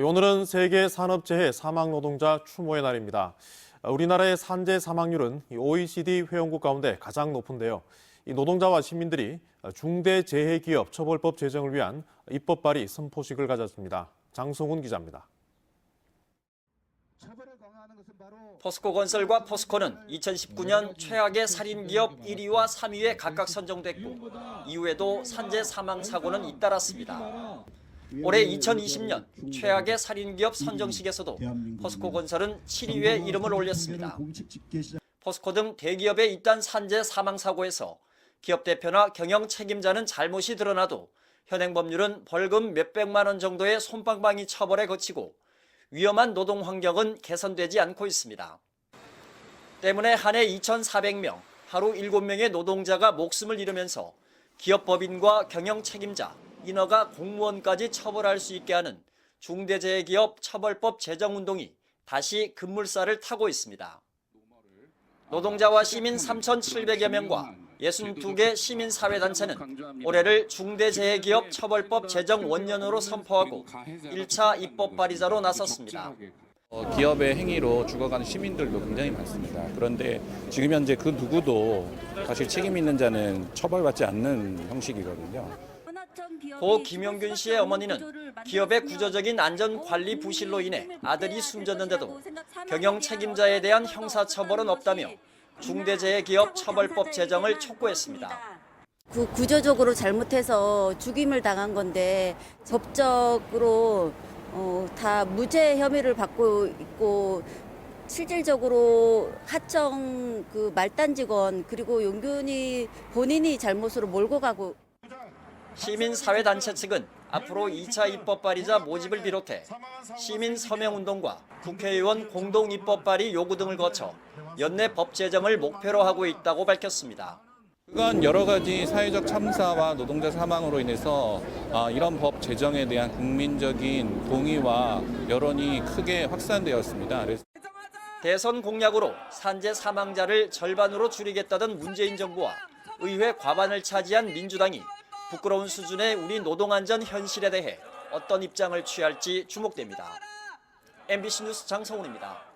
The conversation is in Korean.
오늘은 세계 산업재해 사망 노동자 추모의 날입니다. 우리나라의 산재 사망률은 OECD 회원국 가운데 가장 높은데요. 이 노동자와 시민들이 중대재해기업 처벌법 제정을 위한 입법 발의 선포식을 가졌습니다. 장성훈 기자입니다. 포스코 건설과 포스코는 2019년 최악의 살인 기업 1위와 3위에 각각 선정됐고 이후에도 산재 사망 사고는 잇따랐습니다. 올해 2020년 최악의 살인 기업 선정식에서도 포스코 건설은 7위에 이름을 올렸습니다. 포스코 등 대기업의 잇단 산재 사망 사고에서 기업 대표나 경영 책임자는 잘못이 드러나도 현행 법률은 벌금 몇백만 원 정도의 솜방망이 처벌에 거치고 위험한 노동 환경은 개선되지 않고 있습니다. 때문에 한 해 2,400명, 하루 7명의 노동자가 목숨을 잃으면서 기업 법인과 경영 책임자, 인허가 공무원까지 처벌할 수 있게 하는 중대재해기업 처벌법 제정 운동이 다시 급물살을 타고 있습니다. 노동자와 시민 3,700여 명과 62개 시민사회단체는 올해를 중대재해기업 처벌법 제정 원년으로 선포하고 1차 입법 발의자로 나섰습니다. 어, 기업의 행위로 죽어가는 시민들도 굉장히 많습니다. 그런데 지금 현재 그 누구도 사실 책임 있는 자는 처벌받지 않는 형식이거든요. 고 김용균 씨의 어머니는 기업의 구조적인 안전 관리 부실로 인해 아들이 숨졌는데도 경영 책임자에 대한 형사처벌은 없다며 중대재해기업 처벌법 제정을 촉구했습니다. 그 구조적으로 잘못해서 죽임을 당한 건데 법적으로 어, 다 무죄 혐의를 받고 있고 실질적으로 하청 그 말단 직원 그리고 용균이 본인이 잘못으로 몰고 가고 시민사회단체 측은 앞으로 2차 입법 발의자 모집을 비롯해 시민 서명운동과 국회의원 공동 입법 발의 요구 등을 거쳐 연내 법 제정을 목표로 하고 있다고 밝혔습니다. 그간 여러 가지 사회적 참사와 노동자 사망으로 인해서 아, 이런 법 제정에 대한 국민적인 동의와 여론이 크게 확산되었습니다. 대선 공약으로 산재 사망자를 절반으로 줄이겠다던 문재인 정부와 의회 과반을 차지한 민주당이 부끄러운 수준의 우리 노동안전 현실에 대해 어떤 입장을 취할지 주목됩니다. MBC 뉴스 장성훈입니다.